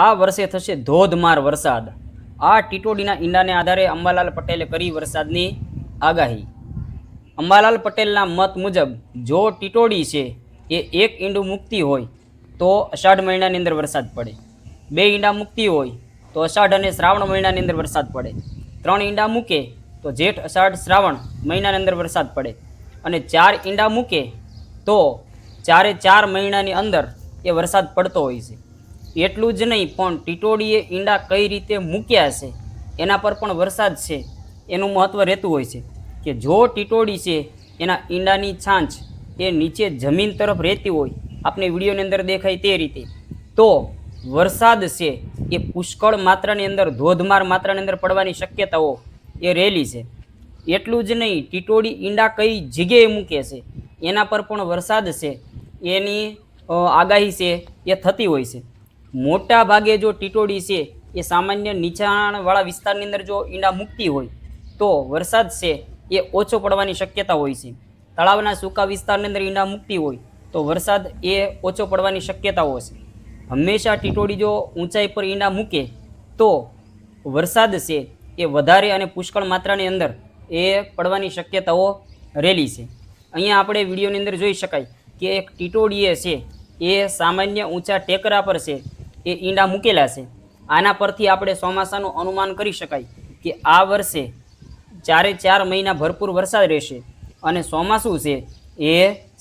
આ વર્ષે થશે ધોધમાર વરસાદ. આ ટીટોડીના ઈંડાને આધારે અંબાલાલ પટેલે કરી વરસાદની આગાહી. અંબાલાલ પટેલના મત મુજબ, જો ટીટોડી છે એ એક ઈંડું મૂકતી હોય, તો અષાઢ મહિનાની અંદર વરસાદ પડે. બે ઈંડા મૂકતી હોય, તો અષાઢ અને શ્રાવણ મહિનાની અંદર વરસાદ પડે. ત્રણ ઈંડા મૂકે, તો જેઠ, અષાઢ, શ્રાવણ મહિનાની અંદર વરસાદ પડે. અને ચાર ઈંડા મૂકે, તો ચારે ચાર મહિનાની અંદર એ વરસાદ પડતો હોય છે. એટલું જ નહીં, પણ ટીટોડીએ ઈંડા કઈ રીતે મૂક્યા છે, એના પર પણ વરસાદ છે, એનું મહત્ત્વ રહેતું હોય છે કે જો ટીટોડી છે, એના ઈંડાની છાંચ એ નીચે જમીન તરફ રહેતી હોય આપણે વિડીયોની અંદર દેખાય તે રીતે. તો વરસાદ છે એ પુષ્કળ માત્રાની અંદર, ધોધમાર માત્રાની અંદર પડવાની શક્યતાઓ એ રહેલી છે. એટલું જ નહીં ટીટોડી ઈંડા કઈ જગ્યાએ મૂકે છે, એના પર પણ વરસાદ છે, એની આગાહી છે, એ થતી હોય છે. મોટા ભાગે જો ટીટોડી છે, એ સામાન્ય નીચાણવાળા વિસ્તારની અંદર જો ઈંડા મૂકતી હોય, તો વરસાદ છે, એ ઓછો પડવાની શક્યતા હોય છે. તળાવના સૂકા વિસ્તારની અંદર ઈંડા મૂકતી હોય, તો વરસાદ એ ઓછો પડવાની શક્યતાઓ છે. હંમેશા ટીટોડી જો ઊંચાઈ પર ઈંડા મૂકે, તો વરસાદ છે, એ વધારે અને પુષ્કળ માત્રાની અંદર એ પડવાની શક્યતાઓ રહેલી છે. અહીંયા આપણે વિડીયોની અંદર જોઈ શકાય કે એક ટીટોડીએ છે, એ સામાન્ય ઊંચા ટેકરા પર છે એ ઈંડા મૂકેલા છે. આના પરથી આપણે ચોમાસાનું અનુમાન કરી શકાય કે આ વર્ષે ચારે ચાર મહિના ભરપૂર વરસાદ રહેશે અને ચોમાસું છે એ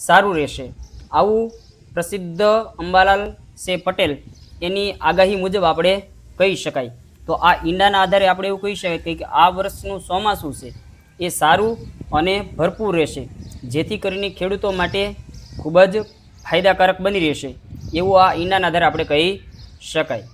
સારું રહેશે. આવું પ્રસિદ્ધ અંબાલાલ સે પટેલ એની આગાહી મુજબ આપણે કહી શકાય. તો આ ઈંડાના આધારે આપણે એવું કહી શકાય કે આ વર્ષનું ચોમાસું છે એ સારું અને ભરપૂર રહેશે. જેથી કરીને ખેડૂતો માટે ખૂબ જ ફાયદાકારક બની રહેશે. એવું આ ઈંડાના આધારે આપણે કહી શકાય